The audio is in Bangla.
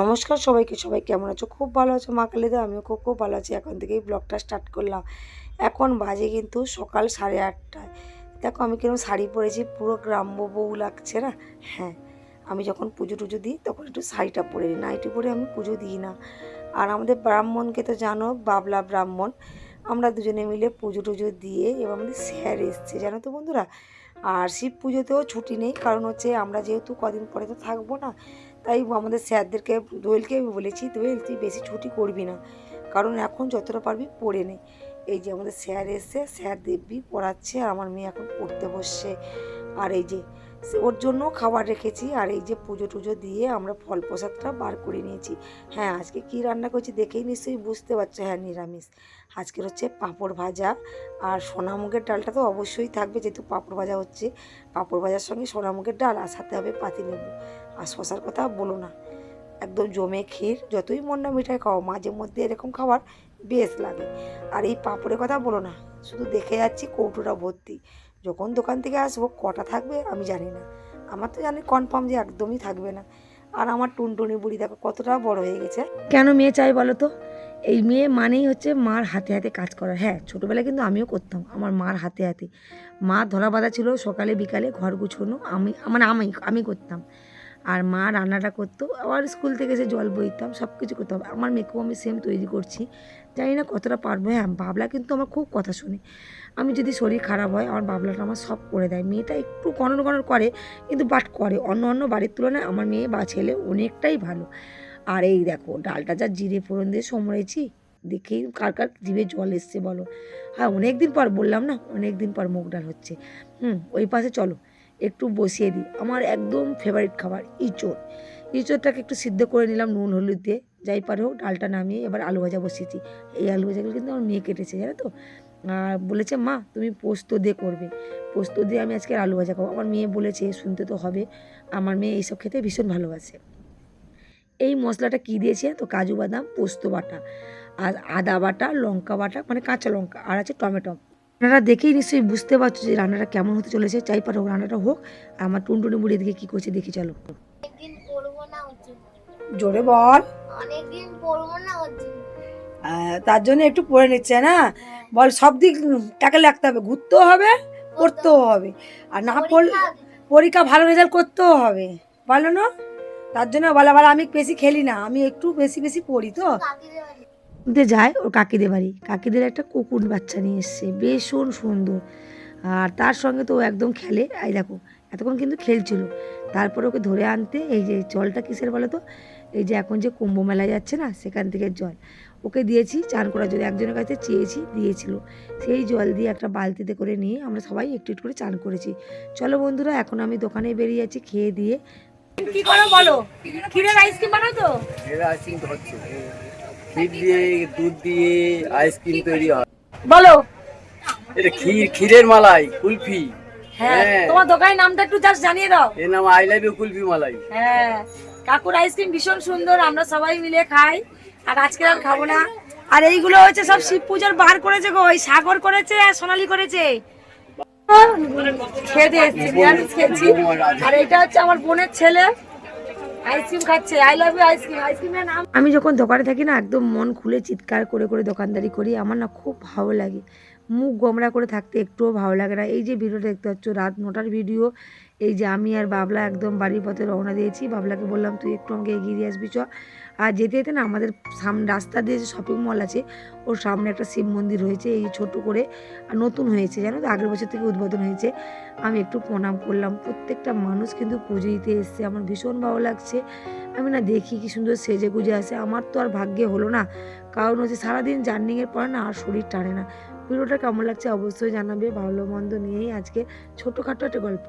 নমস্কার সবাইকে, সবাই কেমন আছো? খুব ভালো আছো মা কালীদা? আমিও খুব খুব ভালো আছি। এখন থেকেই ব্লগটা স্টার্ট করলাম। এখন বাজে কিন্তু সকাল সাড়ে আটটায়। দেখো আমি কীরকম শাড়ি পরেছি, পুরো গ্রাম্য বউ লাগছে না? হ্যাঁ আমি যখন পুজো টুজো দিই তখন একটু শাড়িটা পরে নিই। নাইটি পরে আমি পুজো দিই না। আর আমাদের ব্রাহ্মণকে তো জানো, বাবলা ব্রাহ্মণ। আমরা দুজনে মিলে পুজো টুজো দিয়ে এবার আমাদের স্যার এসছে, জানো তো বন্ধুরা? আর শিব পুজোতেও ছুটি নেই। কারণ হচ্ছে আমরা যেহেতু কদিন পরে তো থাকব না তাই আমাদের স্যারদেরকে, দোয়েলকে আমি বলেছি, দোয়েল, তুই বেশি ছুটি করবি না। কারণ এখন যতটা পারবি পড়ে নে। এই যে আমাদের স্যার এসে স্যার দেখবি পড়াচ্ছে আর আমার মেয়ে এখন পড়তে বসছে। আর এই যে ওর জন্য খাবার রেখেছি আর এই যে পুজো টুজো দিয়ে আমরা ফল প্রসাদটা বার করে নিয়েছি। হ্যাঁ আজকে কি রান্না করছি দেখেই নিশ্চয়ই বুঝতে পারছ। হ্যাঁ নিরামিষ। আজকের হচ্ছে পাঁপড় ভাজা আর সোনামুগের ডালটা তো অবশ্যই থাকবে যেহেতু পাঁপড় ভাজা হচ্ছে। পাঁপড় ভাজার সঙ্গে সোনামুগের ডাল আর সাথে হবে পাতিলেবু আর শশার কথা বলো না। একদম জমে ক্ষীর, যতই মন না মিঠাই খাও, মাঝে মধ্যে এরকম খাবার বেশ লাগে। আর এই পাঁপড়ের কথা বলো না, শুধু দেখে যাচ্ছি কৌটোটা ভর্তি। যখন দোকান থেকে আসব, কটা থাকবে আমি জানি না। আমার তো জানি কনফার্ম যে একদমই থাকবে না। আর আমার টুনটুনি বুড়ি দেখো কতটা বড় হয়ে গেছে। কেন মেয়ে চাই বলো তো? এই মেয়ে মানেই হচ্ছে মার হাতে হাতে কাজ করা। হ্যাঁ ছোটোবেলায় কিন্তু আমিও করতাম, আমার মার হাতে হাতে। মা ধরা বাঁধা ছিল, সকালে বিকালে ঘর গুছোনো, আমি মানে আমি আমি করতাম। আর মা রান্নাটা করতো। আবার স্কুল থেকে এসে জল বইতাম সব কিছু করতাম। আমার মেয়েকেও আমি সেম তৈরি করছি। জানি না কতটা পারব। হ্যাঁ বাবলা কিন্তু আমার খুব কথা শুনে। আমি যদি শরীর খারাপ হয়, আমার বাবলাটা আমার সব করে দেয়। মেয়েটা একটু কনর কনর করে, কিন্তু বাট করে। অন্য অন্য বাড়ির তুলনায় আমার মেয়ে বা ছেলে অনেকটাই ভালো। আর এই দেখো, ডালটা যা জিরে ফোড়ন দিয়ে সমড়েছি, দেখেই কার কার জিভে জল এসছে বলো। হ্যাঁ অনেক দিন পর, বললাম না অনেক দিন পর মুগ ডাল হচ্ছে। হুম, ওই পাশে চলো। একটু বসিয়ে দিই। আমার একদম ফেভারিট খাবার, ইঁচড়। ইঁচড়টাকে একটু সিদ্ধ করে নিলাম নুন, হলুদ দিয়ে। যাই পারে হোক, ডালটা নামিয়ে এবার আলু ভাজা বসিয়েছি। এই আলু ভাজাগুলো কিন্তু আমার মেয়ে কেটেছে, জানো তো? আর বলেছে, মা, তুমি পোস্ত দিয়ে করবে। পোস্ত দিয়ে আমি আজকে আলু ভাজা খাব। আমার মেয়ে বলেছে, শুনতে তো হবে। আমার মেয়ে এইসব খেতে ভীষণ ভালোবাসে। এই মশলাটা কী দিয়েছে তো? কাজু বাদাম, পোস্ত বাটা, আর আদা বাটা, লঙ্কা বাটা মানে কাঁচা লঙ্কা, আর আছে টমেটো। রান্নাটা দেখেই নিশ্চয়ই বুঝতে পারছ যে রান্নাটা কেমন হতে চলেছে। চাই পারো রান্নাটা হোক আর আমার টুনটুনি বুড়ি দিকে কী করছে দেখি চলো। জোরে বল। অনেকদিন পড়ব না তার জন্য একটু পড়ে নিচ্ছে না? বল সব দিক টাকা লাগতে হবে ঘুরতেও হবে পড়তেও হবে। আর না পড়লে পরীক্ষা ভালো রেজাল্ট করতেও হবে। ভালো না। তার জন্য বলে আবার আমি বেশি খেলি না আমি একটু বেশি বেশি পড়ি তো। দিয়ে যায় ওর কাকিদের বাড়ি। কাকিদের একটা কুকুর বাচ্চা নিয়ে এসছে ভীষণ সুন্দর। আর তার সঙ্গে তো ও একদম খেলে। এই দেখো এতক্ষণ কিন্তু খেলছিল। তারপর ওকে ধরে আনতে এই যে জলটা কিসের বলো তো? এই যে এখন যে কুম্ভ মেলায় যাচ্ছে না সেখান থেকে জল। ওকে দিয়েছি চান করার জন্য একজনের কাছে চেয়েছি দিয়েছিল। সেই জল দিয়ে একটা বালতিতে করে নিয়ে আমরা সবাই একটু একটু করে চান করেছি। চলো বন্ধুরা এখন আমি দোকানে বেরিয়ে যাচ্ছি খেয়ে দিয়ে। কি করো বলো? ক্ষীরের আইসক্রিম বানাও তো। এরা আইসক্রিম তো হচ্ছে ক্ষীর দিয়ে দুধ দিয়ে আইসক্রিম তৈরি হয়। বলো। এটা ক্ষীর ক্ষীরের মালাই কুলফি। হ্যাঁ হ্যাঁ। তোমার দোকানের নামটা একটু জাস্ট জানিয়ে দাও। এর নাম I love you kulfi malai. হ্যাঁ। কাকুর আইসক্রিম ভীষণ সুন্দর আমরা সবাই মিলে খাই। আর আজকে আর খাব না। আর এইগুলো হচ্ছে সব শিব পূজার বার করেছে গো ওই সাগর করেছে আর সোনালি করেছে। খেতে এসেছি নিরামিষ খেয়েছি। আর এটা হচ্ছে আমার বোনের ছেলে। আইসক্রিম আই লাভ আইসক্রিম আমি যখন দোকানে থাকি না, একদম মন খুলে চিৎকার করে করে দোকানদারি করি, আমার না খুব ভালো লাগে। মুখ গোমরা করে থাকতে একটুও ভালো লাগে না। এই যে ভিডিওটা দেখতে পাচ্ছ, রাত নটার ভিডিও, এই যে আমি আর বাবলা একদম বাড়ির পথে রওনা দিয়েছি। বাবলাকে বললাম, তুই একটু আমাকে এগিয়ে দিয়ে আসবি চ আর যেতে যেতে না আমাদের সামনে রাস্তা দিয়ে যে শপিং মল আছে, ওর সামনে একটা শিব মন্দির হয়েছে, এই ছোট করে, আর নতুন হয়েছে, জানো তো? আগের বছর থেকে উদ্বোধন হয়েছে। আমি একটু প্রণাম করলাম। প্রত্যেকটা মানুষ কিন্তু পুজো দিতে এসছে। আমার ভীষণ ভালো লাগছে। আমি না দেখি কি সুন্দর সেজে গুজে আসে আমার তো আর ভাগ্যে হলো না। কারণ হচ্ছে সারাদিন জার্নিংয়ের পরে না আর শরীর টানে না। ভিডিওটা কেমন লাগছে অবশ্যই জানাবে। ভালো মন্দ নিয়েই আজকে ছোটোখাটো একটা গল্প।